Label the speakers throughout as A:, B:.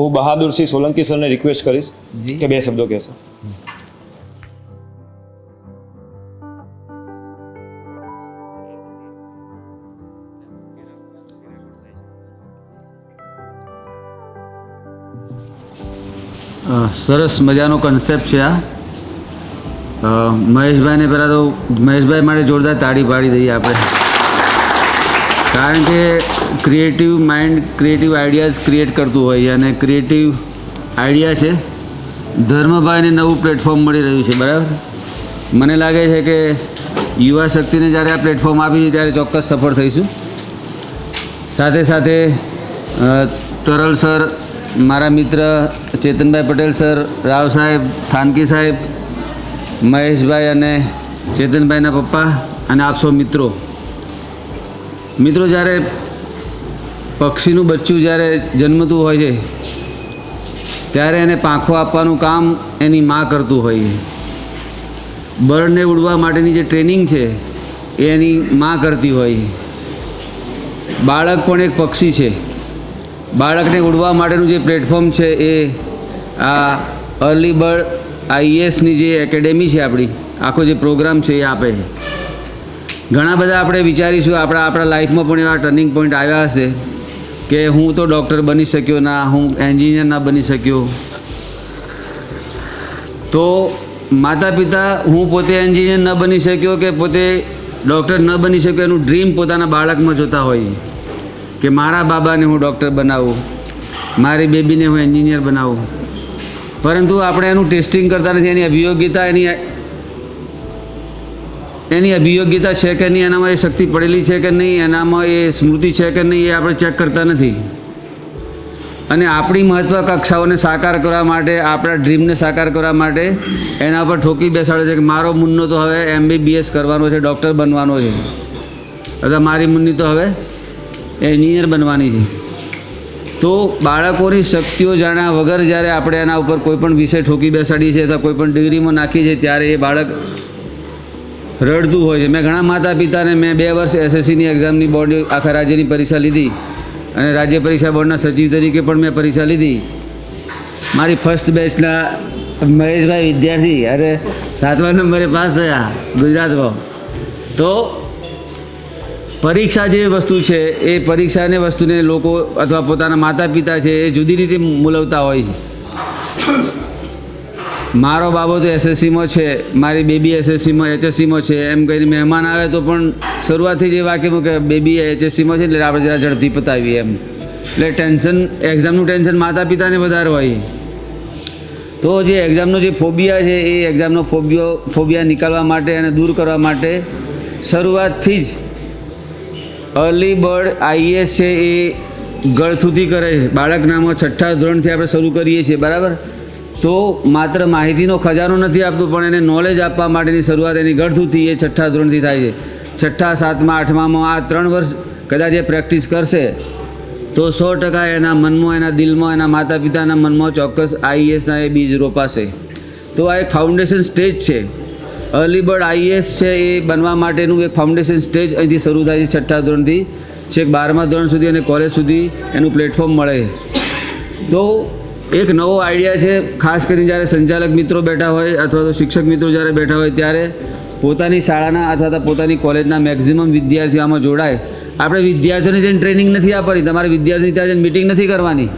A: હું બહાદુરસિંહ સોલંકી સરને રિક્વેસ્ટ કરીશ કે બે શબ્દો કહેશો.
B: સરસ મજાનો કન્સેપ્ટ છે આ. મહેશભાઈને પહેલાં તો મહેશભાઈ માટે જોરદાર તાળી પાડી દઈએ આપણે. કારણ કે creative mind creative ideas create કરતું હોય અને ક્રિએટિવ આઈડિયા છે, ધર્મભાઈને નવું પ્લેટફોર્મ મળી રહ્યું છે, બરાબર? મને લાગે છે કે યુવા શક્તિને જ્યારે આ પ્લેટફોર્મ આપી છે, ત્યારે ચોક્કસ સફળ થઈશું. સાથે સાથે તરલ સર, મારા મિત્ર ચેતનભાઈ પટેલ સર, રાવ સાહેબ, થાનકી સાહેબ, મહેશભાઈ અને ચેતનભાઈના પપ્પા અને આપ મિત્રો મિત્રો, જ્યારે પક્ષીનું બચ્ચું જ્યારે જન્મતું હોય છે, ત્યારે એને પાંખો આપવાનું કામ એની માં કરતું હોય છે. બર્ડને ઉડવા માટેની જે ટ્રેનિંગ છે, એ એની માં કરતી હોય બાળક પણ એક પક્ષી છે. બાળકને ઉડવા માટેનું જે પ્લેટફોર્મ છે, એ આ અર્લી બર્ડ આઈએસની જે એકેડેમી છે આપણી, આખો જે પ્રોગ્રામ છે એ આપે છે. ઘણા બધા આપણે વિચારીશું, આપણા આપણા લાઈફમાં પણ એવા ટર્નિંગ પોઈન્ટ આવ્યા હશે કે હું તો ડૉક્ટર બની શક્યો ના, હું એન્જિનિયર ના બની શક્યો. તો માતા પિતા હું પોતે એન્જિનિયર ન બની શક્યો કે પોતે ડૉક્ટર ન બની શક્યો એનું ડ્રીમ પોતાના બાળકમાં જોતા હોય કે મારા બાબાને હું ડૉક્ટર બનાવું, મારી બેબીને હું એન્જિનિયર બનાવું. પરંતુ આપણે એનું ટેસ્ટિંગ કરતા નથી, એની અભિયોગ્યતા, એની એની અભિયોગ્યતા છે કે નહીં, એનામાં એ શક્તિ પડેલી છે કે નહીં, એનામાં એ સ્મૃતિ છે કે નહીં, એ આપણે ચેક કરતા નથી. અને આપણી મહત્વાકાંક્ષાઓને સાકાર કરવા માટે, આપણા ડ્રીમને સાકાર કરવા માટે એના પર ઠોકી બેસાડે છે કે મારો મુન્નો તો હવે એમબીબીએસ કરવાનો છે ડૉક્ટર બનવાનો છે. અથવા મારી મુન્ની તો હવે એન્જિનિયર બનવાની છે. તો બાળકોની શક્તિઓ જાણ્યા વગર જ્યારે આપણે એના ઉપર કોઈ પણ વિષય ઠોકી બેસાડીએ છીએ અથવા કોઈ પણ ડિગ્રીમાં નાખીએ છીએ, ત્યારે એ બાળક રડતું હોય છે. મેં ઘણા માતા પિતાને મેં બે વર્ષ એસએસસીની એક્ઝામની બોર્ડ આખા રાજ્યની પરીક્ષા લીધી અને રાજ્ય પરીક્ષા બોર્ડના સચિવ તરીકે પણ મેં પરીક્ષા લીધી. મારી ફર્સ્ટ બેચના મહેશભાઈ વિદ્યાર્થી, અરે સાતમા નંબરે પાસ થયા ગુજરાતમાં. તો પરીક્ષા જે વસ્તુ છે, એ પરીક્ષાને વસ્તુને લોકો અથવા પોતાના માતા પિતા છે, એ જુદી રીતે મૂલવતા હોય છે. મારો બાબો તો એસએસસીમાં છે, મારી બેબી એસએસસીમાં એચએસસીમાં છે. એમ કહીને મહેમાન આવે તો પણ શરૂઆતથી જે વાક્યમાં કે બેબી એચએસસીમાં છે એટલે આપણે જરા ઝડપથી પતાવીએ એમ. એટલે ટેન્શન એક્ઝામનું ટેન્શન માતા પિતાને વધારે હોય. તો જે એક્ઝામનો જે ફોબિયા છે, એ એક્ઝામનો ફોબિયો, ફોબિયા નીકાળવા માટે અને દૂર કરવા માટે શરૂઆતથી જ અર્લી બર્ડ આઈએસ છે એ ગળથુથી કરે છે. બાળકનામાં છઠ્ઠા ધોરણથી આપણે શરૂ કરીએ છીએ, બરાબર? તો માત્ર માહિતીનો ખજાનો નથી આપતું, પણ એને નોલેજ આપવા માટેની શરૂઆત એની ગળથુથી એ છઠ્ઠા ધોરણથી થાય છે. છઠ્ઠા, સાતમા, આઠમામાં આ ત્રણ વર્ષ કદાચ એ પ્રેક્ટિસ કરશે, તો સો ટકા એના મનમાં, એના દિલમાં, એના માતા પિતાના મનમાં ચોક્કસ આઈએસના એ બીજ રોપાશે. તો આ એક ફાઉન્ડેશન સ્ટેજ છે. અર્લી બર્ડ આઈએસ છે એ બનવા માટેનું એક ફાઉન્ડેશન સ્ટેજ અહીંથી શરૂ થાય છે છઠ્ઠા ધોરણથી. છેક બારમા ધોરણ સુધી અને કોલેજ સુધી એનું પ્લેટફોર્મ મળે. તો એક નવો આઈડિયા છે, ખાસ કરીને જ્યારે સંચાલક મિત્રો બેઠા હોય અથવા તો શિક્ષક મિત્રો જ્યારે બેઠા હોય ત્યારે પોતાની શાળાના અથવા તો પોતાની કોલેજના મેક્ઝિમમ વિદ્યાર્થીઓ આમાં જોડાય. આપણે વિદ્યાર્થીઓને જઈને ટ્રેનિંગ નથી આપવાની, તમારે વિદ્યાર્થીની ત્યાં જઈને મિટિંગ નથી કરવાની.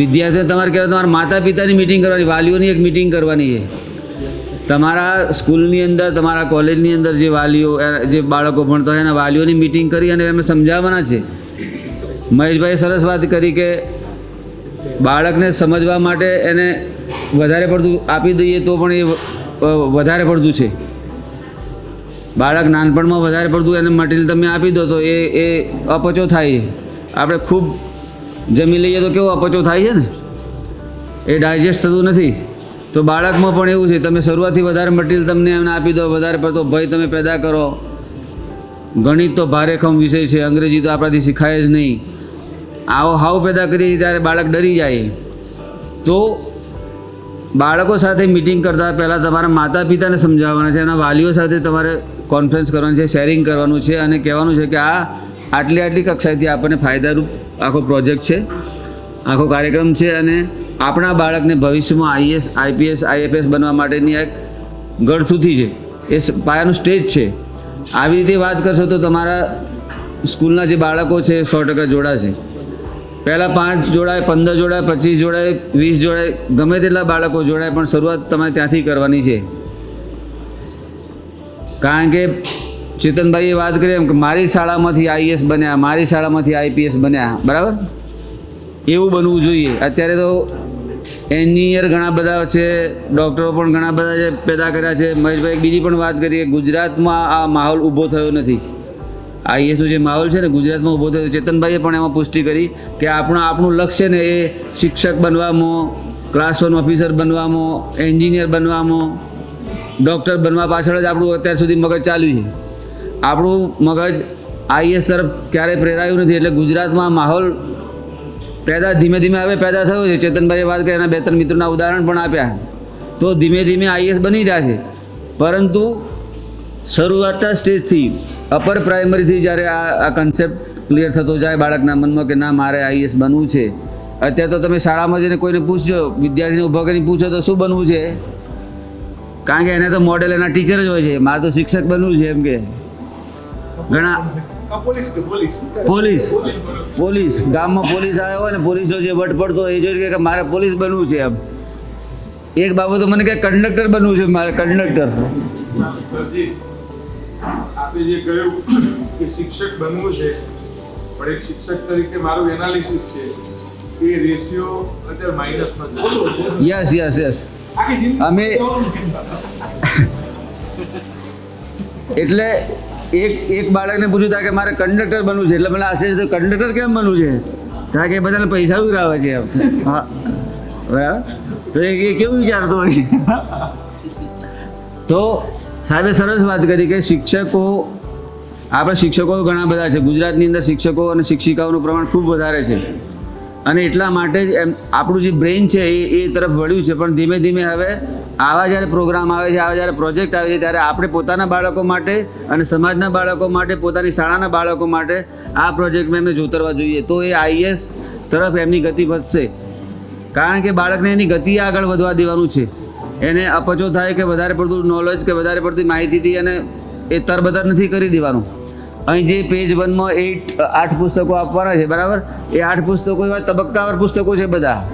B: વિદ્યાર્થીઓને તમારે કહેવાય તમારા માતા પિતાની મિટિંગ કરવાની, વાલીઓની એક મિટિંગ કરવાની છે. તમારા સ્કૂલની અંદર, તમારા કોલેજની અંદર જે વાલીઓ જે બાળકો ભણતા હોય એના વાલીઓની મિટિંગ કરી અને એમને સમજાવવાના છે. મહેશભાઈએ સરસ વાત કરી કે બાળકને સમજવા માટે એને વધારે પડતું આપી દઈએ તો પણ એ વધારે પડતું છે. બાળક નાનપણમાં વધારે પડતું એને મટીરિયલ તમે આપી દો તો એ એ અપચો થાય આપણે ખૂબ જમી લઈએ તો કેવો અપચો થાય છે ને? એ ડાયજેસ્ટ થતું નથી. તો બાળકમાં પણ એવું છે, તમે શરૂઆતથી વધારે મટીરિયલ તમને એમને આપી દો, વધારે પડતો ભય તમે પેદા કરો. ગણિત તો ભારેખમ વિષય છે, અંગ્રેજી તો આપણાથી શીખાય જ નહીં. આવો હાવ પેદા કરીએ ત્યારે બાળક ડરી જાય. તો બાળકો સાથે મિટિંગ કરતાં પહેલાં તમારા માતા પિતાને સમજાવવાના છે એના વાલીઓ સાથે તમારે કોન્ફરન્સ કરવાનું છે શેરિંગ કરવાનું છે અને કહેવાનું છે કે આ આટલી આટલી કક્ષાએથી આપણને ફાયદારૂપ આખો પ્રોજેક્ટ છે, આખો કાર્યક્રમ છે અને આપણા બાળકને ભવિષ્યમાં આઈએસ, આઈપીએસ, આઈએફએસ બનવા માટેની એક ગળથુથી છે. એ પાયાનું સ્ટેજ છે. આવી રીતે વાત કરશો તો તમારા સ્કૂલના જે બાળકો છે સો ટકા જોડાશે. પહેલાં પાંચ જોડાય, પંદર જોડાય, પચીસ જોડાય, વીસ જોડાય. ગમે તેટલા બાળકો જોડાય, પણ શરૂઆત તમારે ત્યાંથી કરવાની છે. કારણ કે ચેતનભાઈએ વાત કરી એમ કે મારી શાળામાંથી આઈએસ બન્યા, મારી શાળામાંથી આઈપીએસ બન્યા. બરાબર? એવું બનવું જોઈએ. અત્યારે તો એન્જિનિયર ઘણા બધા છે, ડૉક્ટરો પણ ઘણા બધા પેદા કર્યા છે. મહેશભાઈ બીજી પણ વાત કરીએ, ગુજરાતમાં આ માહોલ ઊભો થયો નથી. આઈએસનો જે માહોલ છે ને ગુજરાતમાં ઊભો થયો ચેતનભાઈએ પણ એમાં પુષ્ટિ કરી કે આપણું આપણું લક્ષ્ય ને એ શિક્ષક બનવામાં ક્લાસ વન ઓફિસર બનવામાં એન્જિનિયર બનવામાં ડૉક્ટર બનવા પાછળ જ આપણું અત્યાર સુધી મગજ ચાલ્યું છે. આપણું મગજ આઈએસ તરફ ક્યારેય પ્રેરાયું નથી, એટલે ગુજરાતમાં માહોલ પેદા, ધીમે ધીમે હવે પેદા થયો છે. ચેતનભાઈએ વાત કરી, એના બે ત્રણ મિત્રોના ઉદાહરણ પણ આપ્યા. તો ધીમે ધીમે આઈએસ બની રહ્યા છે. પરંતુ શરૂઆતના સ્ટેજથી અપર પ્રાઇમરીથી જ્યારે આ આ કન્સેપ્ટ ક્લિયર થતો જાય બાળકના મનમાં કે ના મારે આઈએસ બનવું છે. અત્યારે તો તમે શાળામાં જઈને કોઈને પૂછજો વિદ્યાર્થીને ઊભા કરીને પૂછો તો શું બનવું છે? કારણ કે એને તો મોડેલ એના ટીચર જ હોય છે. મારે તો શિક્ષક બનવું છે એમ કે. ઘણા
C: પોલીસ પોલીસ?
B: ગામમાં પોલીસ આવ્યો હોય ને પોલીસનો જે વટ પડતો એ જોઈ કે મારે પોલીસ બનવું છે એમ. એક બાબત મને કે કંડક્ટર બનવું છે મારે કંડક્ટર
C: સરજી આપે જે કહ્યું કે શિક્ષક બનવું છે પણ એક શિક્ષક તરીકે મારું એનાલિસિસ છે કે રેશિયો અત્યારે માઇનસમાં છે
B: યસ યસ યસ અમે એટલે એક એક બાળકને પૂછ્યું તા કે મારે કંડક્ટર બનવું છે એટલે મને આશ્ચર્ય તો કંડક્ટર કેમ બનવું છે? તા કે બધાને પૈસા ઉઘરાવે છે એમ. હા. બરાબર? તો એ એ કેવું વિચારતો હોય? છે તો સાહેબે સરસ વાત કરી કે શિક્ષકો, આપણા શિક્ષકો ઘણા બધા છે. ગુજરાતની અંદર શિક્ષકો અને શિક્ષિકાઓનું પ્રમાણ ખૂબ વધારે છે. અને એટલા માટે જ એમ, આપણું જે બ્રેઇન છે એ એ તરફ વળ્યું છે. પણ ધીમે ધીમે હવે આવા જ્યારે પ્રોગ્રામ આવે છે, આવા જ્યારે પ્રોજેક્ટ આવે છે, ત્યારે આપણે પોતાના બાળકો માટે અને સમાજના બાળકો માટે, પોતાની શાળાના બાળકો માટે આ પ્રોજેક્ટમાં એમને જોતરવા જોઈએ. તો એ આઈએસ તરફ એમની ગતિ વધશે. કારણ કે બાળકને એની ગતિ આગળ વધવા દેવાનું છે. એને અપચો થાય કે વધારે પડતું નોલેજ કે વધારે પડતી માહિતીથી એને એ તરબતર નથી કરી દેવાનું. અહીં જે પેજ વનમાં એટ આઠ પુસ્તકો આપવાના છે, બરાબર? એ આઠ પુસ્તકો એવા તબક્કાવાર પુસ્તકો છે બધા.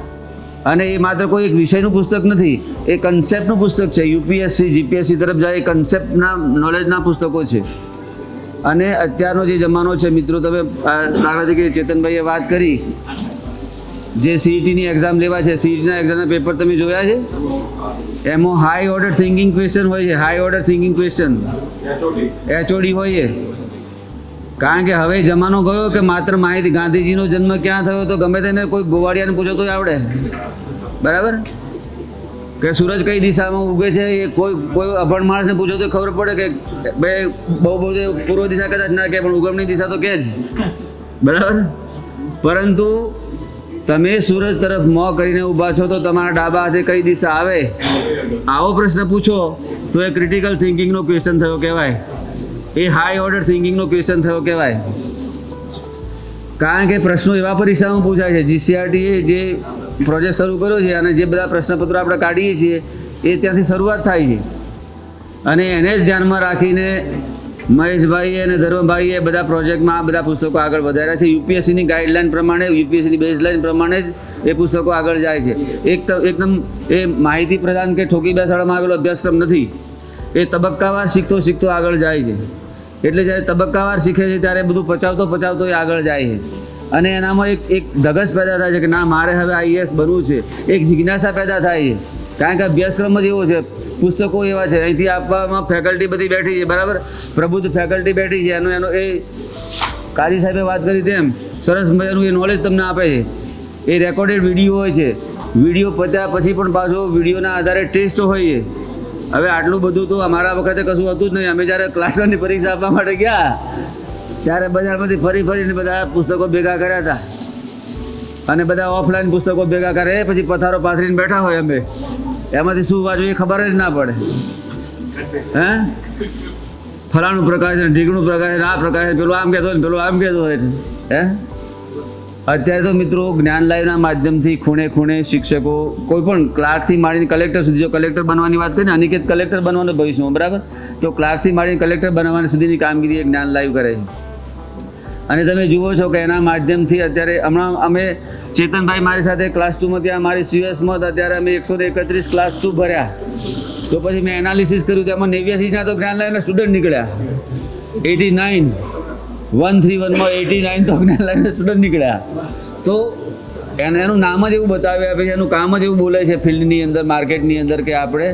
B: અને એ માત્ર કોઈ એક વિષયનું પુસ્તક નથી, એ કન્સેપ્ટનું પુસ્તક છે. યુપીએસસી જીપીએસસી તરફ જાય, એ કન્સેપ્ટના નોલેજના પુસ્તકો છે. અને અત્યારનો જે જમાનો છે, મિત્રો, તમે દાખલા તરીકે ચેતનભાઈએ વાત કરી જે સીઈટીની એક્ઝામ લેવા છે સીઈટીના એક્ઝામના પેપર તમે જોયા છે? એમાં હાઈ ઓર્ડર થિંકિંગ ક્વેશ્ચન હોય છે high order thinking question
C: HOD
B: HOD હોય છે કારણ કે હવે જમાનો ગયો કે માત્ર માહિતી ગાંધીજીનો જન્મ ક્યાં થયો તો ગમે તેને કોઈ ગોવાડિયાને પૂછો તો આવડે. બરાબર? કે સૂરજ કઈ દિશામાં ઉગે છે એ કોઈ કોઈ અભણ માણસને પૂછો તો ખબર પડે કે બે બહુ બહુ પૂર્વ દિશા કદાચ ના કે પણ ઉગમની દિશા તો કે જ. બરાબર? પરંતુ તમે સૂરજ તરફ મોં કરીને ઊભા છો તો તમારા ડાબા હાથે કઈ દિશા આવે? આવો પ્રશ્ન પૂછો. તો એ ક્રિટિકલ થિંકિંગનો ક્વેશ્ચન થયો કહેવાય. એ હાઈ ઓર્ડર થિંકિંગનો ક્વેશ્ચન થયો કહેવાય. કારણ કે પ્રશ્નો એવા પરીક્ષામાં પૂછાય છે. જીસીઆરટીએ જે પ્રોજેક્ટ શરૂ કર્યો છે અને જે બધા પ્રશ્નપત્રો આપણે કાઢીએ છીએ, એ ત્યાંથી શરૂઆત થાય છે. અને એને જ ધ્યાનમાં રાખીને મહેશભાઈએ અને ધર્મભાઈએ બધા પ્રોજેક્ટમાં આ બધા પુસ્તકો આગળ વધાર્યા છે. યુપીએસસીની ગાઈડલાઇન પ્રમાણે, યુપીએસસીની બેઝલાઇન પ્રમાણે જ એ પુસ્તકો આગળ જાય છે. એક એકદમ એ માહિતી પ્રદાન કે ઠોકી બેસાડવામાં આવેલો અભ્યાસક્રમ નથી. એ તબક્કાવાર શીખતો શીખતો આગળ જાય છે. એટલે જ્યારે તબક્કાવાર શીખે છે ત્યારે બધું પચાવતો પચાવતો એ આગળ જાય છે. અને એનામાં એક એક ધગસ પેદા થાય છે કે ના, મારે હવે આઈએસ બનવું છે. એક જિજ્ઞાસા પેદા થાય છે. કારણ કે અભ્યાસક્રમ જ એવો છે. પુસ્તકો એવા છે. અહીંથી આપવામાં ફેકલ્ટી બધી બેઠી છે. બરાબર? પ્રબુદ્ધ ફેકલ્ટી બેઠી છે. એનો એનો, એ કાજી સાહેબે વાત કરી તેમ, સરસ મજાનું એ નોલેજ તમને આપે છે. એ રેકોર્ડેડ વીડિયો હોય છે. વીડિયો પત્યા પછી પણ પાછો વિડીયોના આધારે ટેસ્ટ હોય છે. હવે આટલું બધું તો અમારા વખતે કશું હતું જ નહીં. અમે જ્યારે ક્લાસની પરીક્ષા આપવા માટે ગયા, ત્યારે બજારમાંથી ફરી ફરીને બધા પુસ્તકો ભેગા કર્યા હતા. અને બધા ઓફલાઈન પુસ્તકો ભેગા કરે પછી પથારો પાથરીને બેઠા હોય અમે. એમાંથી શું વાંચવું એ ખબર જ ના પડે. હે? ફલાણું પ્રકાશન ઢીકણું પ્રકાશન આ પ્રકાશન પેલું આમ કહેતો હોય પેલું આમ કહેતો હોય. હે? અત્યારે તો મિત્રો જ્ઞાન લાઈવના માધ્યમથી ખૂણે ખૂણે શિક્ષકો કોઈ પણ ક્લાર્કથી માંડીને કલેક્ટર સુધી જો કલેક્ટર બનવાની વાત કરીએ ને, અનિકેત કલેક્ટર બનવાનું ભવિષ્યમાં, બરાબર? તો ક્લાર્કથી માંડીને કલેક્ટર બનવાની સુધીની કામગીરી એ જ્ઞાન લાઈવ કરે છે. અને તમે જુઓ છો કે એના માધ્યમથી અત્યારે હમણાં અમે ચેતનભાઈ મારી સાથે ક્લાસ ટુમાં ત્યાં, મારી સીએસમાં અત્યારે અમે એકસો એકત્રીસ ક્લાસ ટુ ભર્યા. તો પછી મેં એનાલિસિસ કર્યું તેમાં નેવ્યાસીના તો જ્ઞાન લાઈવના સ્ટુડન્ટ નીકળ્યા. એટી નાઇન, વન થ્રી વનમાં એટી નાઇન તો જ્ઞાન લાઈવના સ્ટુડન્ટ નીકળ્યા. તો એને, એનું નામ જ એવું બતાવે આપે છે એનું કામ જ એવું બોલે છે ફિલ્ડની અંદર, માર્કેટની અંદર કે આપણે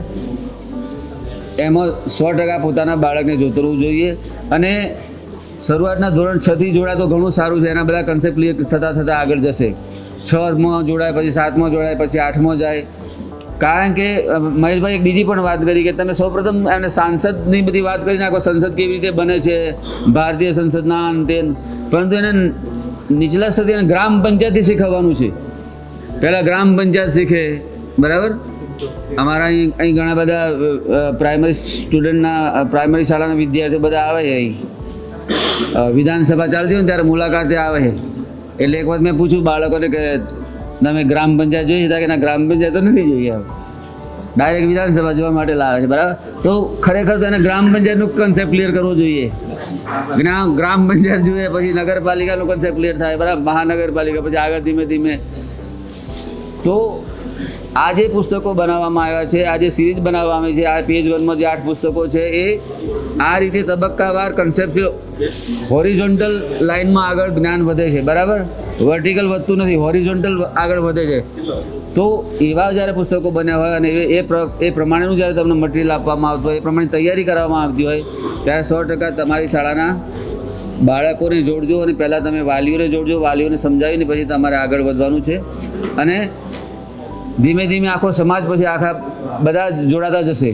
B: એમાં સો ટકા પોતાના બાળકને જોતરવું જોઈએ. અને શરૂઆતના ધોરણ છ થી જોડાય તો ઘણું સારું છે. એના બધા કન્સેપ્ટ ક્લિયર થતાં થતાં આગળ જશે. છમાં જોડાય, પછી સાતમાં જોડાય, પછી આઠમાં જાય. કારણ કે મહેશભાઈ એક બીજી પણ વાત કરી કે તમે સૌપ્રથમ એને સાંસદની બધી વાત કરી નાખો, સંસદ કેવી રીતે બને છે, ભારતીય સંસદના અંતે. પરંતુ એને નીચલા સ્તરથી એને ગ્રામ પંચાયતથી શીખવવાનું છે. પહેલાં ગ્રામ પંચાયત શીખે, બરાબર? અમારા અહીં અહીં ઘણા બધા પ્રાઇમરી સ્ટુડન્ટના પ્રાઇમરી શાળાના વિદ્યાર્થીઓ બધા આવે અહીં. વિધાનસભા ચાલતી હોય ને ત્યારે મુલાકાતે આવે છે. એટલે એક વખત મેં પૂછ્યું બાળકોને કે તમે ગ્રામ પંચાયત જોઈ છે? કે ના ગ્રામ પંચાયત તો નથી જોઈએ ડાયરેક્ટ વિધાનસભા જોવા માટે લાવે છે, બરાબર? તો ખરેખર તો એને ગ્રામ પંચાયતનું કન્સેપ્ટ ક્લિયર કરવો જોઈએ. ગ્રામ પંચાયત જોઈએ પછી નગરપાલિકાનું કન્સેપ્ટ ક્લિયર થાય, બરાબર? મહાનગરપાલિકા પછી આગળ ધીમે ધીમે. તો આ જે પુસ્તકો બનાવવામાં આવ્યા છે, આ જે સિરીઝ બનાવવામાં આવી છે, આ પેજ વનમાં જે આઠ પુસ્તકો છે, એ આ રીતે તબક્કાવાર કન્સેપ્ટ હોરિઝોન્ટલ લાઇનમાં આગળ જ્ઞાન વધે છે, બરાબર? વર્ટિકલ વધતું નથી હોરિઝોન્ટલ આગળ વધે છે. તો એવા જ્યારે પુસ્તકો બન્યા હોય અને એ એ પ્રમાણેનું જ્યારે તમને મટીરિયલ આપવામાં આવતું હોય, એ પ્રમાણે તૈયારી કરવામાં આવતી હોય, ત્યારે સો ટકા તમારી શાળાના બાળકોને જોડજો અને પહેલાં તમે વાલીઓને જોડજો, વાલીઓને સમજાવીને પછી તમારે આગળ વધવાનું છે. અને ધીમે ધીમે આખો સમાજ પછી આખા બધા જોડાતા જશે.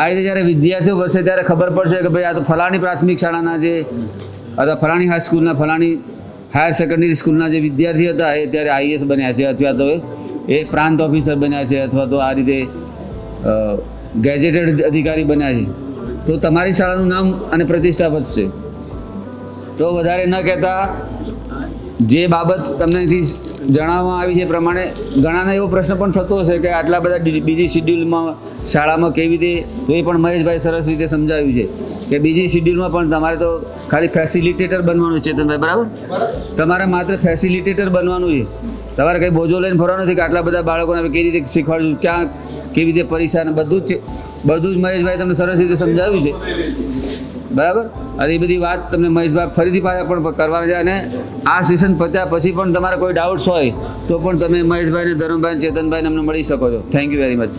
B: આ રીતે જ્યારે વિદ્યાર્થીઓ વસે ત્યારે ખબર પડશે કે ભાઈ આ તો ફલાણી પ્રાથમિક શાળાના જે અથવા ફલાણી હાઈસ્કૂલના ફલાણી હાયર સેકન્ડરી સ્કૂલના જે વિદ્યાર્થી હતા એ ત્યારે આઈએસ બન્યા છે. અથવા તો એ પ્રાંત ઓફિસર બન્યા છે અથવા તો આ રીતે ગેજેટેડ અધિકારી બન્યા છે. તો તમારી શાળાનું નામ અને પ્રતિષ્ઠા વધશે. તો વધારે ન કહેતા જે બાબત તમને અહીંથી જણાવવામાં આવી છે પ્રમાણે ઘણાને એવો પ્રશ્ન પણ થતો હશે કે આટલા બધા બીજી શિડ્યુલમાં શાળામાં કેવી રીતે, તો એ પણ મહેશભાઈ સરસ રીતે સમજાવ્યું છે કે બીજી શિડ્યુલમાં પણ તમારે તો ખાલી ફેસિલિટેટર બનવાનું છે ચેતનભાઈ, બરાબર? તમારે માત્ર ફેસિલિટેટર બનવાનું છે. તમારે કંઈ બોજો લઈને ફરવાનું નથી કે આટલા બધા બાળકોને કેવી રીતે શીખવાડ્યું ક્યાં કેવી રીતે પરીક્ષા બધું જ બધું જ મહેશભાઈ તમને સરસ રીતે સમજાવ્યું છે. બરાબર? અને એ બધી વાત તમને મહેશભાઈ ફરીથી પાછા પણ કરવાના છે અને આ સેશન પત્યા પછી પણ તમારા કોઈ ડાઉટ્સ હોય તો પણ તમે મહેશભાઈને ધર્મભાઈ ચેતનભાઈને અમને મળી શકો છો. Thank you very much